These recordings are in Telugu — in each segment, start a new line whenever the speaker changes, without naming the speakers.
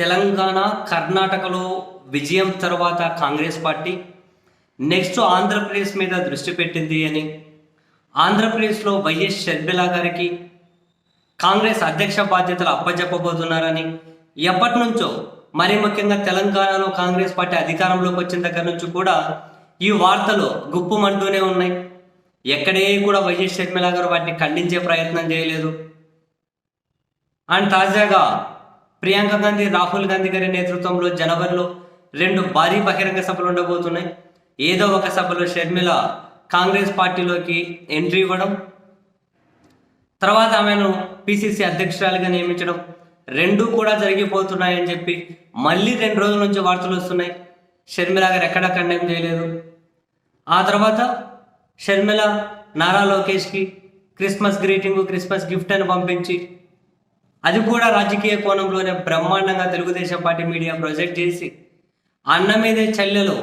తెలంగాణ కర్ణాటకలో విజయం తర్వాత కాంగ్రెస్ పార్టీ నెక్స్ట్ ఆంధ్రప్రదేశ్ మీద దృష్టి పెట్టింది అని ఆంధ్రప్రదేశ్లో వైఎస్ షర్మిల గారికి కాంగ్రెస్ అధ్యక్ష బాధ్యతలు అప్పజెప్పబోతున్నారని ఎప్పటి నుంచో మరి ముఖ్యంగా తెలంగాణలో కాంగ్రెస్ పార్టీ అధికారంలోకి వచ్చిన దగ్గర నుంచి కూడా ఈ వార్తలు గుప్పుమంటూనే ఉన్నాయి. ఎక్కడే కూడా వైఎస్ షర్మిల గారు వాటిని ఖండించే ప్రయత్నం చేయలేదు. అండ్ తాజాగా ప్రియాంక గాంధీ రాహుల్ గాంధీ గారి నేతృత్వంలో జనవరిలో రెండు భారీ బహిరంగ సభలు ఉండబోతున్నాయి. ఏదో ఒక సభలో షర్మిల కాంగ్రెస్ పార్టీలోకి ఎంట్రీ ఇవ్వడం తర్వాత ఆమెను పిసిసి అధ్యక్షురాలుగా నియమించడం రెండు కూడా జరిగిపోతున్నాయని చెప్పి మళ్ళీ రెండు రోజుల నుంచి వార్తలు వస్తున్నాయి. షర్మిల గారు ఎక్కడా కండెమ్ చేయలేదు. ఆ తర్వాత షర్మిల నారా లోకేష్కి క్రిస్మస్ గ్రీటింగ్ క్రిస్మస్ గిఫ్ట్ అని పంపించి అది కూడా రాజకీయ కోణంలోనే బ్రహ్మాండంగా తెలుగుదేశం పార్టీ మీడియా ప్రొజెక్ట్ చేసి అన్న మీదే చల్లెలో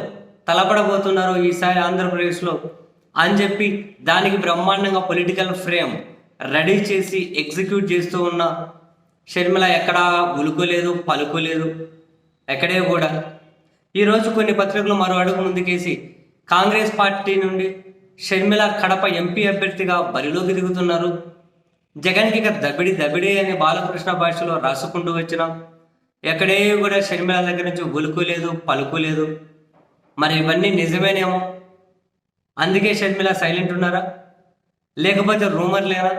తలపడబోతున్నారు ఈసారి ఆంధ్రప్రదేశ్లో అని చెప్పి దానికి బ్రహ్మాండంగా పొలిటికల్ ఫ్రేమ్ రెడీ చేసి ఎగ్జిక్యూట్ చేస్తూ ఉన్న షర్మిల ఎక్కడా ఉలుకోలేదు పలుకోలేదు ఎక్కడే కూడా. ఈరోజు కొన్ని పత్రికలు మరో అడుగు ముందుకేసి కాంగ్రెస్ పార్టీ నుండి షర్మిల కడప ఎంపీ అభ్యర్థిగా బరిలోకి దిగుతున్నారు. జగన్కి ఇక దబిడి దబిడి అని బాలకృష్ణ భాషలో రాసుకుంటూ వచ్చినాం ఎక్కడే కూడా షర్మిల దగ్గర నుంచి ఉలుకోలేదు పలుకోలేదు. మరి ఇవన్నీ నిజమేనేమో? అందుకే షర్మిల సైలెంట్ ఉన్నారా? లేకపోతే రూమర్లేనా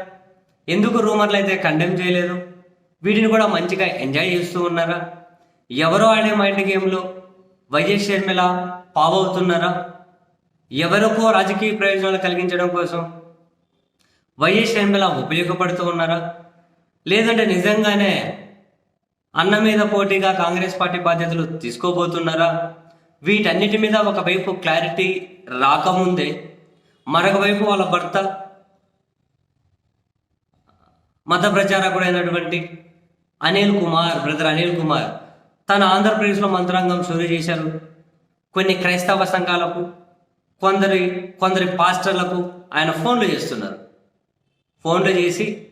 ఎందుకు రూమర్లు అయితే కండెమ్ చేయలేదు? వీటిని కూడా మంచిగా ఎంజాయ్ చేస్తూ ఉన్నారా? ఎవరు ఆడే మైండ్ గేమ్లో వైఎస్ షర్మిల పావవుతున్నారా? ఎవరికో రాజకీయ ప్రయోజనాలు కలిగించడం కోసం వైఎస్ షర్మిల ఉపయోగపడుతూ ఉన్నారా? లేదంటే నిజంగానే అన్న మీద పోటీగా కాంగ్రెస్ పార్టీ బాధ్యతలు తీసుకోబోతున్నారా? వీటన్నిటి మీద ఒకవైపు క్లారిటీ రాకముందే మరొక వైపు వాళ్ళ భర్త మత ప్రచారకుడైనటువంటి అనిల్ కుమార్ బ్రదర్ అనిల్ కుమార్ తన ఆంధ్రప్రదేశ్లో మంత్రాంగం షురూ చేశారు. కొన్ని క్రైస్తవ సంఘాలకు కొందరి కొందరి పాస్టర్లకు ఆయన ఫోన్లు చేస్తున్నారు. ఫోన్లు చేసి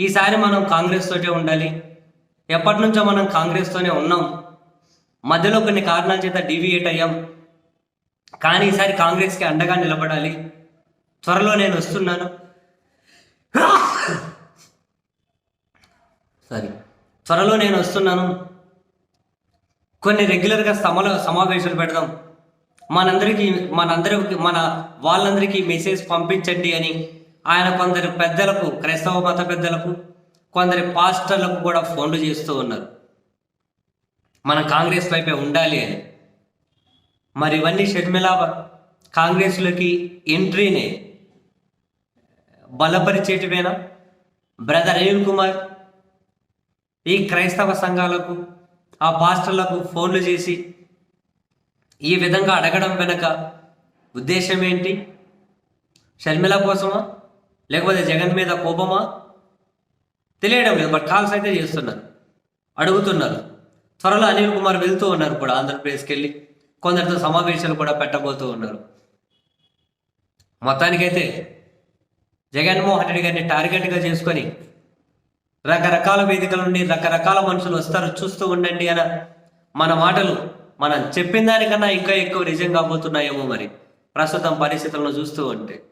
ఈసారి మనం కాంగ్రెస్ తోటే ఉండాలి. ఎప్పటి నుంచో మనం కాంగ్రెస్తోనే ఉన్నాం. మధ్యలో కొన్ని కారణాల చేత డివియేట్ అయ్యాం. కానీ ఈసారి కాంగ్రెస్కి అండగా నిలబడాలి. త్వరలో నేను వస్తున్నాను. సారీ త్వరలో నేను వస్తున్నాను. కొన్ని రెగ్యులర్గా సమల సమావేశాలు పెడదాం. మనందరికీ మనందరికి మన వాళ్ళందరికీ మెసేజ్ పంపించండి అని ఆయన కొందరి పెద్దలకు క్రైస్తవ మత పెద్దలకు కొందరి పాస్టర్లకు కూడా ఫోన్లు చేస్తూ ఉన్నారు. మనం కాంగ్రెస్ వైపే ఉండాలి అని. మరి ఇవన్నీ షర్మిలా కాంగ్రెస్లోకి ఎంట్రీనే బలపరిచేటివేనా? బ్రదర్ అనిల్ కుమార్ ఈ క్రైస్తవ సంఘాలకు ఆ పాస్టర్లకు ఫోన్లు చేసి ఈ విధంగా అడగడం వెనక ఉద్దేశం ఏంటి? షర్మిల కోసమా? లేకపోతే జగన్ మీద కోపమా? తెలియడం లేదు బట్ కాల్స్ అయితే చేస్తున్నారు. అడుగుతున్నారు. త్వరలో అనిల్ కుమార్ వెళ్తూ ఉన్నారు కూడా ఆంధ్రప్రదేశ్కి వెళ్ళి కొందరితో సమావేశాలు కూడా పెట్టబోతూ ఉన్నారు. మొత్తానికైతే జగన్మోహన్ రెడ్డి గారిని టార్గెట్గా చేసుకొని రకరకాల వేదికల నుండి రకరకాల మనుషులు వస్తారు చూస్తూ ఉండండి అన్న మన మాటలు మనం చెప్పిన దానికన్నా ఇంకా ఎక్కువ నిజం కాబోతున్నాయేమో మరి. ప్రస్తుతం పరిస్థితులను చూస్తూ ఉంటే.